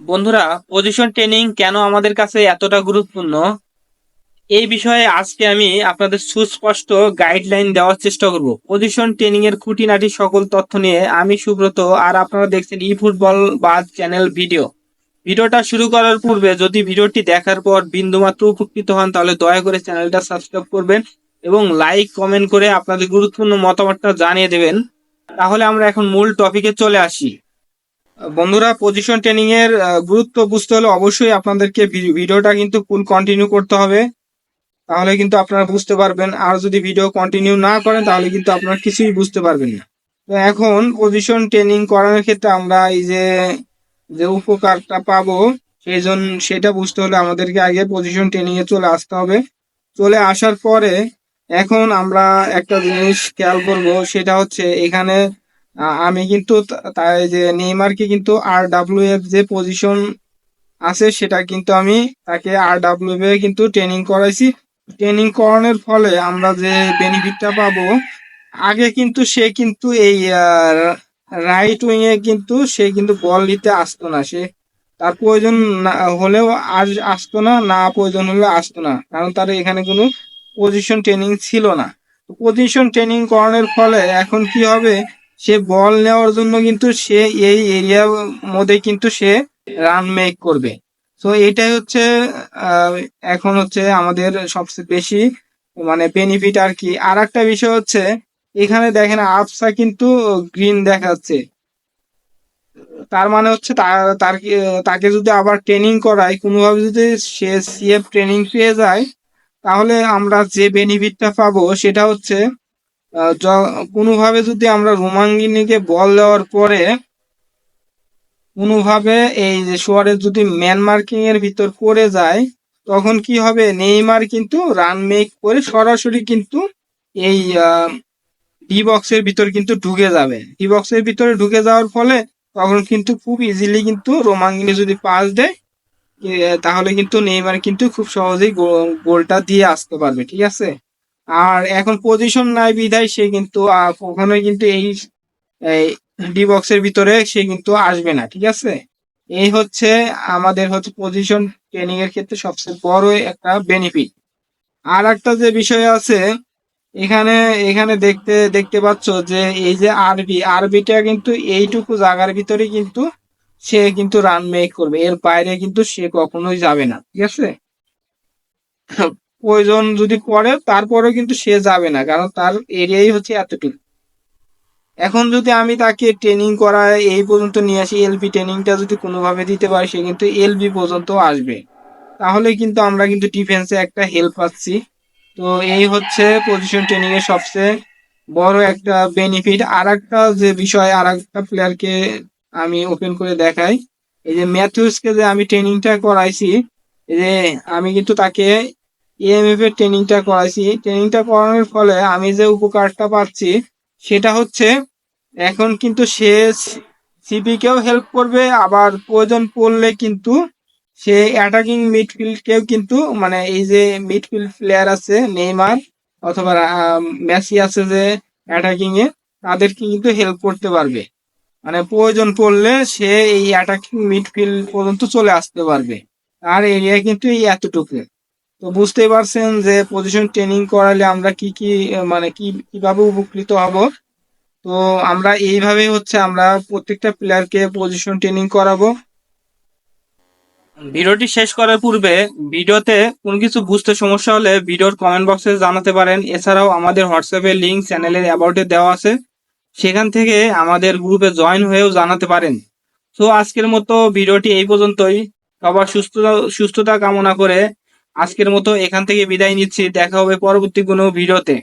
বন্ধুরা position training কেন আমাদের কাছে এতটা গুরুত্বপূর্ণ? এই বিষয়ে আজকে আমি আপনাদের সুস্পষ্ট গাইডলাইন দেওয়ার চেষ্টা করব। পজিশন ট্রেনিং এর খুঁটিনাটি সকল তথ্য নিয়ে আমি সুব্রত, আর আপনারা দেখছেন ই ফুটবল বাদ চ্যানেল ভিডিও ভিডিওটা শুরু করার পূর্বে যদি ভিডিওটি দেখার পর বিন্দুমাত্র উপকৃত হন, তাহলে দয়া করে চ্যানেলটা সাবস্ক্রাইব করবেন এবং লাইক কমেন্ট করে আপনাদের গুরুত্বপূর্ণ মতামতটা জানিয়ে দেবেন। তাহলে আমরা এখন মূল টপিকে চলে আসি। বন্ধুরা পজিশন ট্রেনিং এর গুরুত্ব বুঝতে হলে অবশ্যই আপনাদেরকে ভিডিওটা কিন্তু ফুল কন্টিনিউ করতে হবে। তাহলে কিন্তু আপনারা বুঝতে পারবেন। আর যদি ভিডিও কন্টিনিউ না করেন, তাহলে কিন্তু আপনারা কিছুই বুঝতে পারবেন না। তো এখন পজিশন ট্রেনিং করানোর ক্ষেত্রে আমরা এই যে যে উপকারটা পাবো, সেই জন্য সেটা বুঝতে হলে আমাদেরকে আগে পজিশন ট্রেনিং এ চলে আসতে হবে। চলে আসার পরে এখন আমরা একটা জিনিস খেয়াল করব, সেটা হচ্ছে এখানে আমি কিন্তু তাই যে নেইমারকে কিন্তু আর ডাব্লিউ এফ যে পজিশন আছে, সেটা কিন্তু আমি তাকে আর ডাব্লিউ এ কিন্তু ট্রেনিং করাইছি। ট্রেনিং করানোর ফলে আমরা যে বেনিফিটটা পাবো, আগে কিন্তু সে কিন্তু এই রাইট উইং এ কিন্তু সে কিন্তু বল নিতে আসতো না। সে তার প্রয়োজন হলেও আজ আসতো না না প্রয়োজন হলে আসতো না। কারণ তার এখানে কোনো পজিশন ট্রেনিং ছিল না। পজিশন ট্রেনিং করানোর ফলে এখন কি হবে সে বল নেওয়ার জন্য কিন্তু সে এই এরিয়ার মধ্যে কিন্তু সে রান মেক করবে। তো এটাই হচ্ছে এখন হচ্ছে আমাদের সবচেয়ে বেশি মানে বেনিফিট আর কি। আর একটা বিষয় হচ্ছে, এখানে দেখেন আপসা কিন্তু গ্রিন দেখাচ্ছে। তার মানে হচ্ছে তার তাকে যদি আবার ট্রেনিং করায়, কোনোভাবে যদি সে সিএফ ট্রেনিং পেয়ে যায়, তাহলে আমরা যে বেনিফিটটা পাবো সেটা হচ্ছে কোনোভাবে যদি আমরা রোমাঙ্গিনীকে বল দেওয়ার পরে কোনোভাবে এই যে সুয়ারেজ যদি ম্যান মার্কিং এর ভিতর পড়ে যায়, তখন কি হবে? নেইমার কিন্তু রান মেক করে সরাসরি কিন্তু এই ডি বক্সের ভিতর কিন্তু ঢুকে যাবে। ডি বক্সের ভিতরে ঢুকে যাওয়ার ফলে তখন কিন্তু খুব ইজিলি কিন্তু রোমাঙ্গিনী যদি পাস দেয় তাহলে কিন্তু নেইমার কিন্তু খুব সহজেই গোলটা দিয়ে আসতে পারবে, ঠিক আছে? আর এখন পজিশন নাই বিধায় সে কিন্তু কখনোই কিন্তু এই ডি বক্সের ভিতরে সে কিন্তু আসবে না, ঠিক আছে? এই হচ্ছে আমাদের হচ্ছে পজিশন ট্রেনিং এর ক্ষেত্রে সবচেয়ে বড় একটা বেনিফিট আর একটা যে বিষয় আছে, এখানে এখানে দেখতে দেখতে পাচ্ছ যে এই যে আরবি আরবিটা কিন্তু এইটুকু জায়গার ভিতরে কিন্তু সে কিন্তু রান মেক করবে, এর বাইরে কিন্তু সে কখনোই যাবে না, ঠিক আছে? প্রয়োজন যদি পড়ে তারপরেও কিন্তু সে যাবে না, কারণ তার এরিয়াই হচ্ছে এতটুকু এখন যদি আমি তাকে ট্রেনিং করায়, এই পর্যন্ত নিয়ে আসি এলবি ট্রেনিংটা যদি কোনোভাবে দিতে পারি, সে কিন্তু এলবি পর্যন্ত আসবে। তাহলে কিন্তু আমরা কিন্তু ডিফেন্সে একটা হেল্প পাচ্ছি। তো এই হচ্ছে পজিশন ট্রেনিং এর সবচেয়ে বড় একটা বেনিফিট আর একটা যে বিষয় আর একটা প্লেয়ারকে আমি ওপেন করে দেখাই, এই যে ম্যাথিউসকে যে আমি ট্রেনিংটা করাইছি, এই যে আমি কিন্তু তাকে ইএমএফ এর ট্রেনিংটা করাইছি। ট্রেনিংটা করানোর ফলে আমি যে উপকারটা পাচ্ছি, সেটা হচ্ছে এখন কিন্তু সে সিপি কেও হেল্প করবে, আবার প্রয়োজন পড়লে কিন্তু সে অ্যাটাকিং মিডফিল্ড কেও কিন্তু মানে এই যে মিডফিল্ড প্লেয়ার আছে, নেইমার অথবা মেসি আছে যে অ্যাটাকিং এ তাদেরকে কিন্তু হেল্প করতে পারবে। মানে প্রয়োজন পড়লে সে এই অ্যাটাকিং মিডফিল্ড পর্যন্ত চলে আসতে পারবে। আর এরিয়া কিন্তু এই এতটুকু। তো বুঝতেই পারছেন যে পজিশন ট্রেনিং করালে আমরা কি কি মানে কি, কীভাবে উপকৃত হব? তো আমরা এইভাবে হচ্ছে আমরা প্রত্যেকটা প্লেয়ারকে পজিশন ট্রেনিং করাবো। ভিডিওটি শেষ করার পূর্বে ভিডিওতে কোন কিছু বুঝতে সমস্যা হলে ভিডিওর কমেন্ট বক্সে জানাতে পারেন। এছাড়াও আমাদের হোয়াটসঅ্যাপের লিংক চ্যানেলের অ্যাবাউটে দেওয়া আছে। সেখান থেকে আমাদের গ্রুপে জয়েন হয়েও জানাতে পারেন। তো আজকের মতো ভিডিওটি এই পর্যন্তই। সবার সুস্থতা সুস্থতা কামনা করে আজকের মতো এখান থেকে বিদায় নিচ্ছি দেখা হবে পরবর্তী কোনো ভিডিওতে।